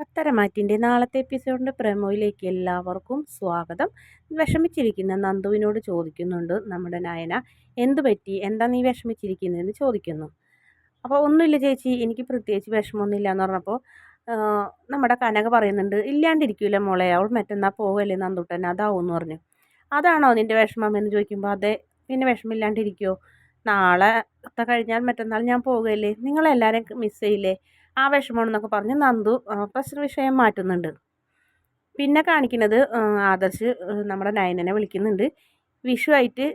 പത്തരമാറ്റിന്റെ നാളത്തെ എപ്പിസോഡിന്റെ പ്രമോയിലേക്ക് എല്ലാവർക്കും സ്വാഗതം. വിഷമിച്ചിരിക്കുന്ന നന്ദുവിനോട് ചോദിക്കുന്നുണ്ട് നമ്മുടെ നായന എന്തു പറ്റി? എന്താ നീ വിഷമിച്ചിരിക്കുന്നതെന്ന് ചോദിക്കുന്നു. അപ്പോൾ ഒന്നുമില്ല ചേച്ചി എനിക്ക് പ്രത്യേകിച്ച് വിഷമമൊന്നുമില്ല എന്ന് പറഞ്ഞപ്പോൾ നമ്മുടെ കനക പറയുന്നുണ്ട് ഇല്ലാണ്ടിരിക്കൂല മോളെ അവൾ മറ്റന്നാൾ പോകല്ലേ നന്ദുട്ടൻ അതാവും എന്ന് പറഞ്ഞു. അതാണോ നിന്റെ വിഷമം? എന്ന് ചോദിക്കുമ്പോൾ അതെ പിന്നെ വിഷമില്ലാണ്ടിരിക്കുമോ നാളെ കഴിഞ്ഞാൽ മറ്റന്നാൾ ഞാൻ പോവുകയല്ലേ നിങ്ങളെല്ലാവരും മിസ്സ് ചെയ്യില്ലേ? ആ വിഷമമാണെന്നൊക്കെ പറഞ്ഞ് നന്ദു പ്രശ്ന വിഷയം മാറ്റുന്നുണ്ട്. പിന്നെ കാണിക്കുന്നത് ആദർശ് നമ്മുടെ നയനനെ വിളിക്കുന്നുണ്ട്. വിഷുവായിട്ട്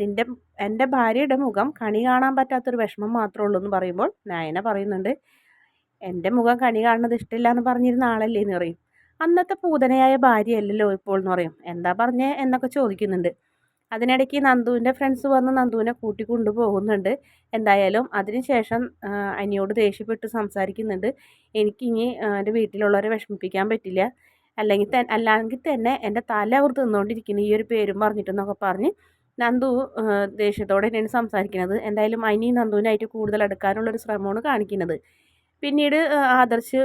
നിന്റെ എന്റെ ഭാര്യയുടെ മുഖം കണി കാണാൻ പറ്റാത്തൊരു വിഷമം മാത്രമേ ഉള്ളൂ എന്ന് പറയുമ്പോൾ നയന പറയുന്നുണ്ട് എന്റെ മുഖം കണി കാണുന്നത് ഇഷ്ടമില്ല എന്ന് പറഞ്ഞിരുന്ന ആളല്ലേ? എന്ന് പറയും. അന്നത്തെ പൂതനയായ ഭാര്യയല്ലല്ലോ ഇപ്പോൾ എന്ന് പറയും. എന്താ പറഞ്ഞേ? എന്നൊക്കെ ചോദിക്കുന്നുണ്ട്. അതിനിടയ്ക്ക് നന്ദുവിന്റെ ഫ്രണ്ട്സ് വന്ന് നന്ദുവിനെ കൂട്ടി കൊണ്ടുപോകുന്നുണ്ട്. എന്തായാലും അതിനുശേഷം അനിയോട് ദേഷ്യപ്പെട്ട് സംസാരിക്കുന്നുണ്ട്. എനിക്കിനി എന്റെ വീട്ടിലുള്ളവരെ വിഷമിപ്പിക്കാൻ പറ്റില്ല. അല്ലെങ്കിൽ അല്ലെങ്കിൽ തന്നെ എന്റെ തല അവർ തിന്നുകൊണ്ടിരിക്കുന്നു ഈ ഒരു പേരും പറഞ്ഞിട്ടെന്നൊക്കെ പറഞ്ഞ് നന്ദു ദേഷ്യത്തോടെ തന്നെയാണ് സംസാരിക്കുന്നത്. എന്തായാലും അനി നന്ദുവിനായിട്ട് കൂടുതൽ അടുക്കാനുള്ളൊരു ശ്രമമാണ് കാണിക്കുന്നത്. പിന്നീട് ആദർശ്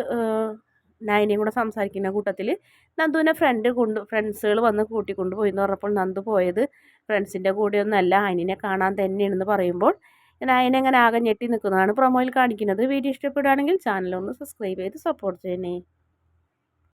നയനയും കൂടെ സംസാരിക്കുന്ന കൂട്ടത്തിൽ നന്ദുവിനെ ഫ്രണ്ട് കൊണ്ട് ഫ്രണ്ട്സുകൾ വന്ന് കൂട്ടിക്കൊണ്ട് പോയി എന്ന് പറഞ്ഞപ്പോൾ നന്ദു പോയത് ഫ്രണ്ട്സിന്റെ കൂടെയൊന്നല്ല അനിനെ കാണാൻ തന്നെയാണെന്ന് പറയുമ്പോൾ നയന അങ്ങനെ ആകെ ഞെട്ടി നിൽക്കുന്നതാണ് പ്രൊമോയിൽ കാണിക്കുന്നത്. വീഡിയോ ഇഷ്ടപ്പെടുകയാണെങ്കിൽ ഒന്ന് സബ്സ്ക്രൈബ് ചെയ്ത് സപ്പോർട്ട് ചെയ്യണേ.